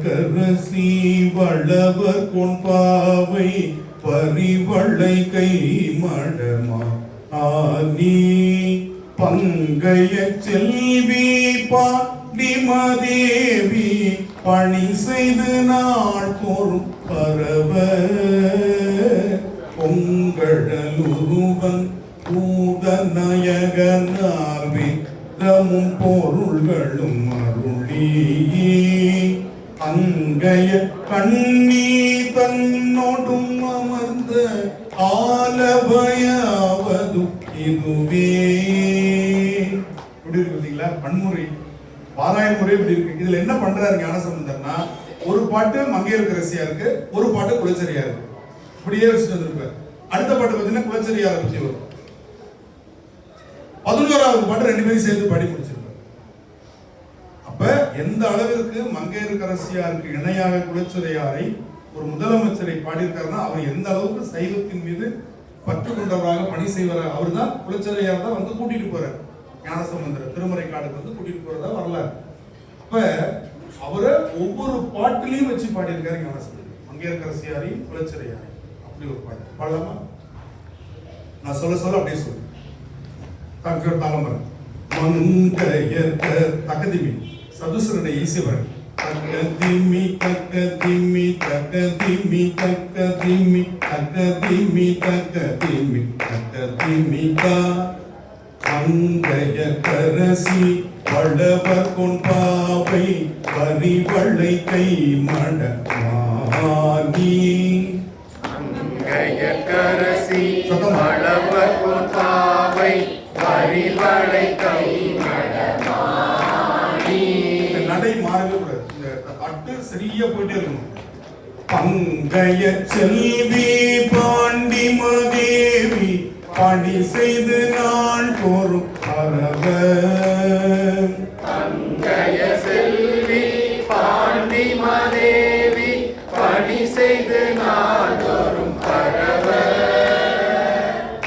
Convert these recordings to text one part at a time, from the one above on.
கரசி வளவர் கொன்பாவை பரிவளை கை மடமா ஆனி. பங்கைய செல்வி பாண்டிமதேவி பணி செய்து நாள் தோறும் பரவ. பொங்கழலுருவன் பூதநயகனார்வி தமும் பொருள்களும் அருளி. அங்கைய கண்ணி தன்னோடும் அமர்ந்த ஆலபயாவது இதுவே. இப்படி இருக்கு பார்த்தீங்களா பன்முறை பாராயண முறை இப்படி இருக்கு. இதுல என்ன பண்றாரு ஞானசம்பந்தர்னா ஒரு பாட்டு மங்கையர்கரசியா இருக்கு ஒரு பாட்டு குலச்சரியா இருக்கு. இப்படியே வச்சுட்டு வந்திருப்பாரு. அடுத்த பாட்டு பார்த்தீங்கன்னா குலச்சரியாரை பத்தி வரும். பதினோராவது பாட்டு ரெண்டு பேரும் சேர்ந்து பாடி முடிச்சு எந்த அளவிற்கு மங்கையர்கரசியாருக்கு இணையாக குலச்சிறையாரை ஒரு முதலமைச்சரை பாடியிருக்காருன்னா அவர் எந்த அளவுக்கு சைவத்தின் மீது பற்று கொண்டவராக பணி செய்வார் அவர் தான் குலச்சிறையார் தான் வந்து கூட்டிட்டு போறார். ஞானசமுந்தர் திருமறை காடுக்கு வந்து கூட்டிட்டு போறதா வரலாறு. அப்ப அவரை ஒவ்வொரு பாட்டிலையும் வச்சு பாடியிருக்காரு ஞானசமுந்தர் மங்கையர்கரசியாரி குலச்சிறையாரி அப்படி ஒரு பாட்டு. பாடலாமா? நான் சொல்ல சொல்ல அப்படியே சொல்லு. தங்க தாளமரம் மங்கையர்க தகதிமி சதுசரனை ஈசிவரன் தக்கதிமி தக்கதிமி தக்கதிமி தக்கதிமி தக்கதிமி தக்கதிமி தக்கதிமிகா அங்கைய கரசி வளவர் கொன்பாவை பரிவளை கை மடமானி கரசி அளவர் பாவை பரிவளை சரியா போயிட்டே இருக்கணும். பங்கைய செல்வி பாண்டிமதேவி பணி செய்து நாள் தோறும் பரவ ஜய செல்வி பாண்டிமதேவி பணி செய்து பரவ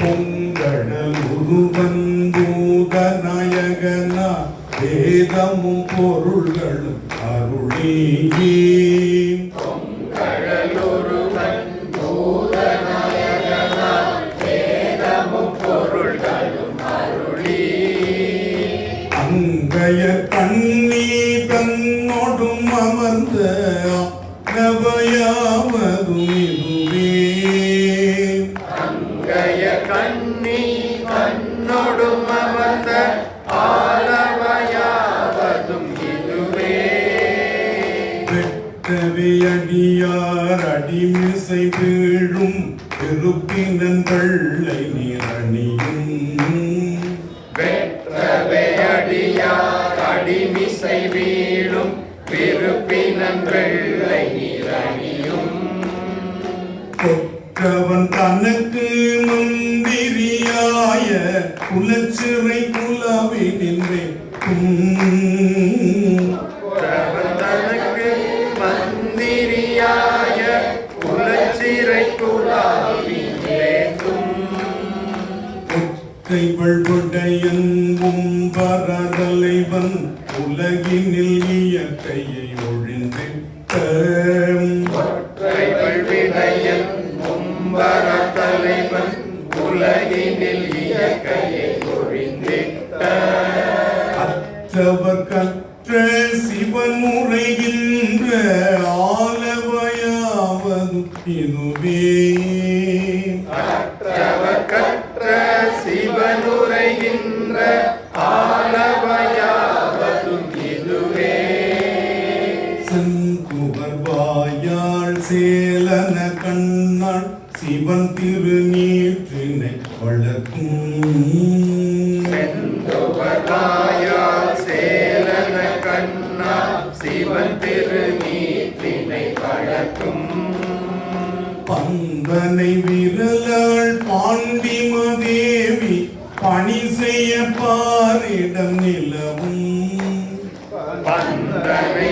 பொருள்களும் அருளியே கடலொருவன் பூதநாயகனார் வேதமும் பொருள்களும் அருளி அங்கைய அங்கய கண்ணி கண்ணொடும் வெட்டவே அடியார் அடிமிசை வீழும் திருப்பினன் வெள்ளை நிரணியும். வெற்றவே அடியார் அடிமிசை வீழும் விருப்பினன் வெள்ளை நிரணியும். கொற்றவன் தனக்கு மந்திரியாய குலச்சிறை செங்குவர் வாயாள் சேலன கண்ணாள் சிவன் திருநீற்றினை வளர்க்கும். சேலன கண்ணா சிவன் திருநீற்றினை வளர்க்கும். பந்தனை விரலாள் பாண்டிமதேவி பணி செய்ய பாரிடம் நிலவும் பந்தனை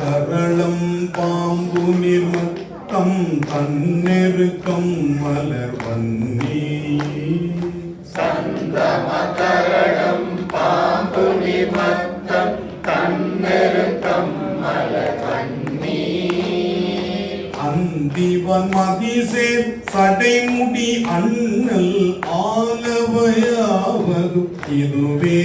கரளம் பாம்பு நிர்மத்தம் தன்னெருக்கம் மலர் அந்திவன் மதிசேர் சடைமுடி அண்ணல் ஆலவையாவது இதுவே.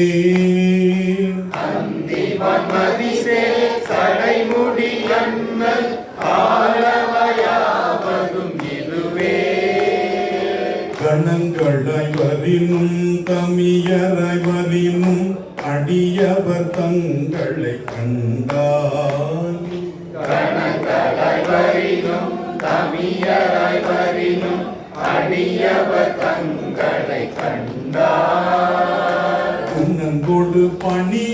அந்திவன் மதிசேர் சடைமுடி அண்ணல் ஆலவையாவதும் இதுவே. கணங்களைவரினும் தமியரைவரினும் அடியவர் தங்களை கண்டார். கணங்கள் தமியராய் வரினும் அடியவர் தங்களை கண்டார். குன்னங்கொடு பணி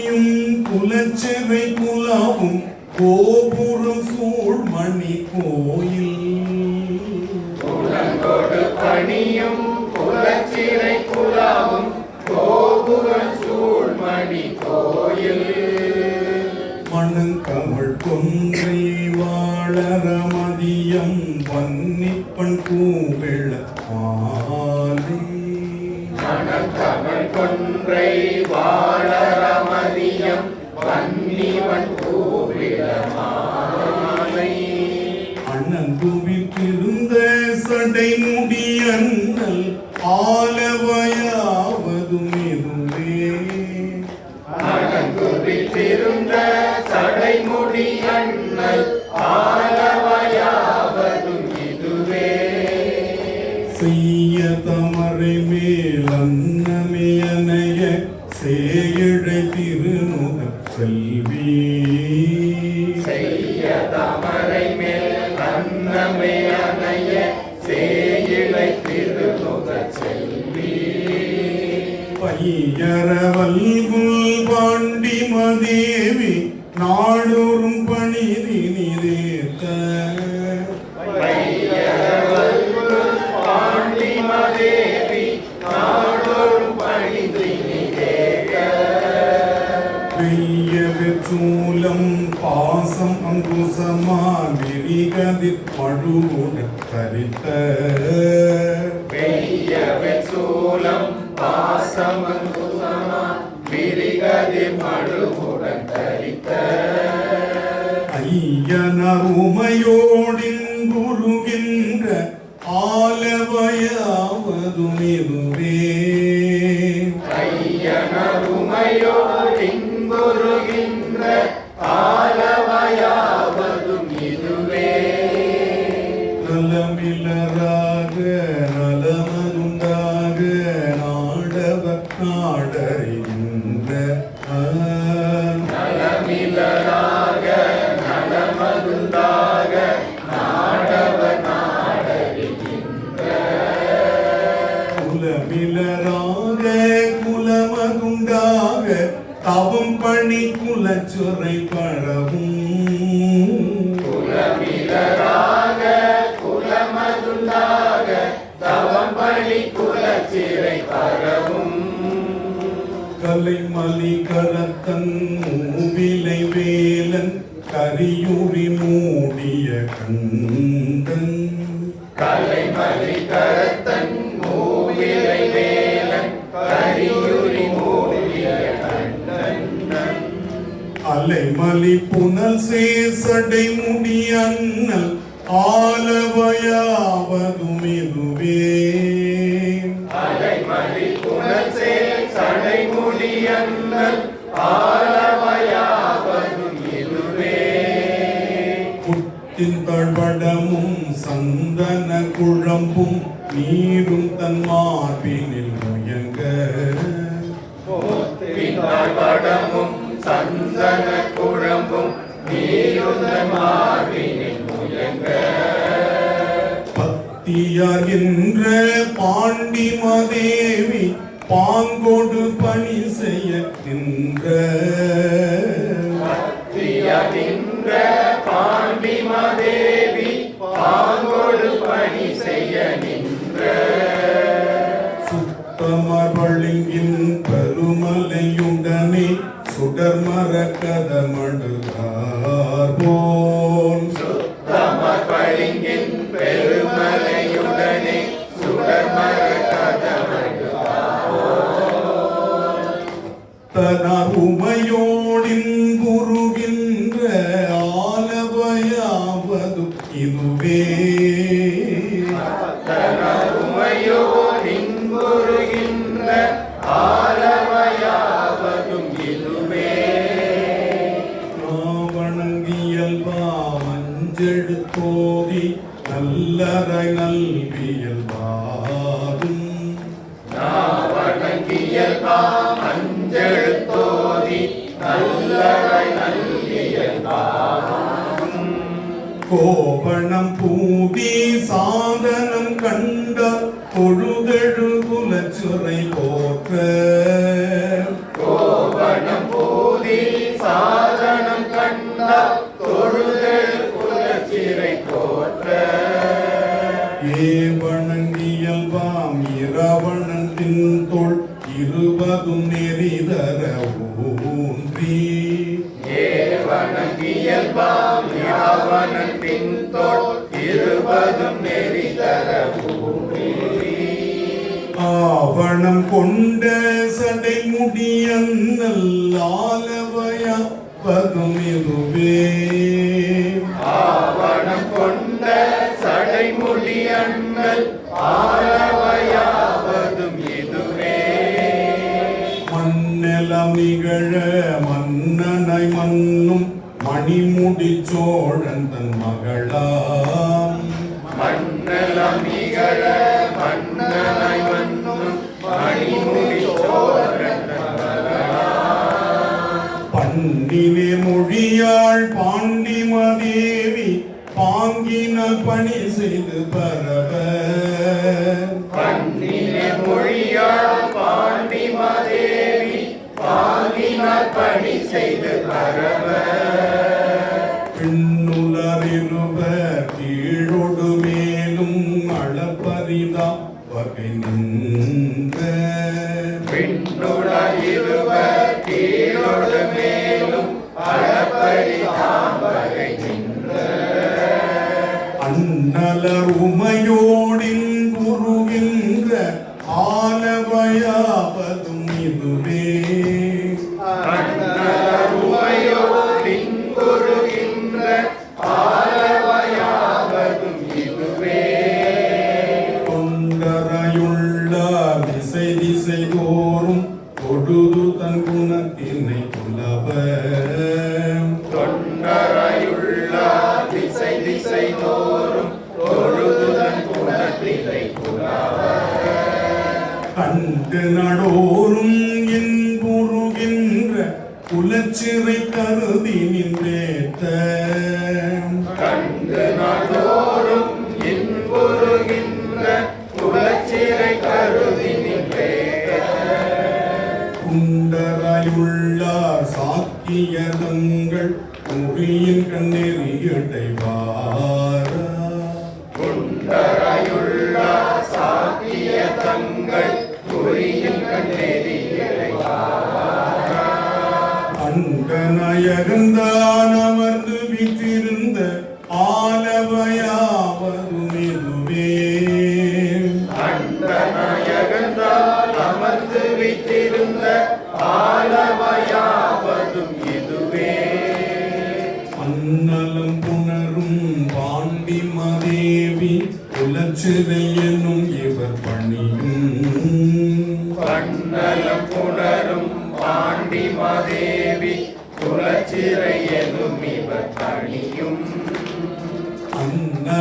மணங்கமழ் கொன்றை வாழற மதியம் வன்னிப்பண் கூவிழ மாலை மணத்தமிழ் கொன்றை வாழற மதியம் வன்னிவன் கூவிட மாலை அண்ணன் குவித்திருந்த சடை முடி அண்ணல் ஆலவையாவதும் இதுவே மணங்குவித்திருந்த சடைமுடி மதேவி நாடோறும் பணிதி நிதேத்த. பாண்டிமதேவி பாசம் அங்குசமா விரிகதி பழுவுடன் தரித்த. பெய்யவே சூலம் பாசம் அங்குசமா விரி விரிகதி மடுவுடன் தரித்த. ஐயனர் குலச்சுரை பழவும் குலமிலராக குலமதுண்டாக தவம் பழி குலச்சிறை பரவும். கலைமலி கரத்தன் மூவிலை வேலன் கரியூரி புனல் சேசடை முடி அண்ணல் ஆலவையாவதும் இதுவே புட்டின் தழ்வடமும் சந்தன குழம்பும் பத்தியார் என்ற பாண்டி மாதேவி பாங்கோடு பணி செய்ய நின்ற எழுத்தோதி நல்லறை நல்வியல் வாடும் கோபணம் பூவி சாதனம் கண்ட பொழுதழு குலச்சுரை போற்ற. கோபணம் பூவி சாதனம் கொண்ட சடை முடியன்னல் ஆலவயப்பதும் பன்னினே மொழியாள் பாண்டிமதேவி பாங்கினால் பணி செய்து பரவ. பன்னினே மொழியாள் பாண்டிமதேவி பாங்கினால் பணி செய்து பரவ. பின்னுலரிருவர் கீழொடு மேலும் அளப்பரிதா வகை நின்ற. भया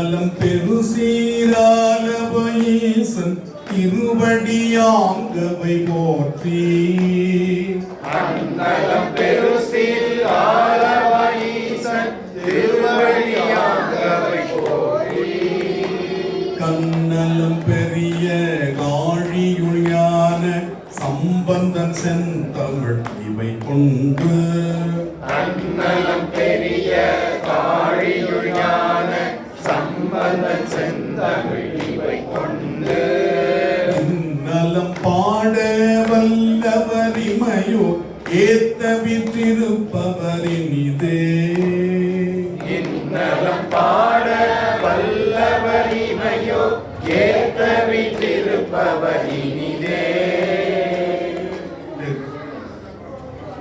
நலம் பெரு சீரானவயேசன் திருவடியாங்கவை போற்றி. நலம் பெரு சீரானவயேசன் திருவடியாங்கவை போற்றி. கண்ணலம் பெரிய காழியுள் ஞான சம்பந்தன் செந்தமிழ் இவை கொண்டு. நலம்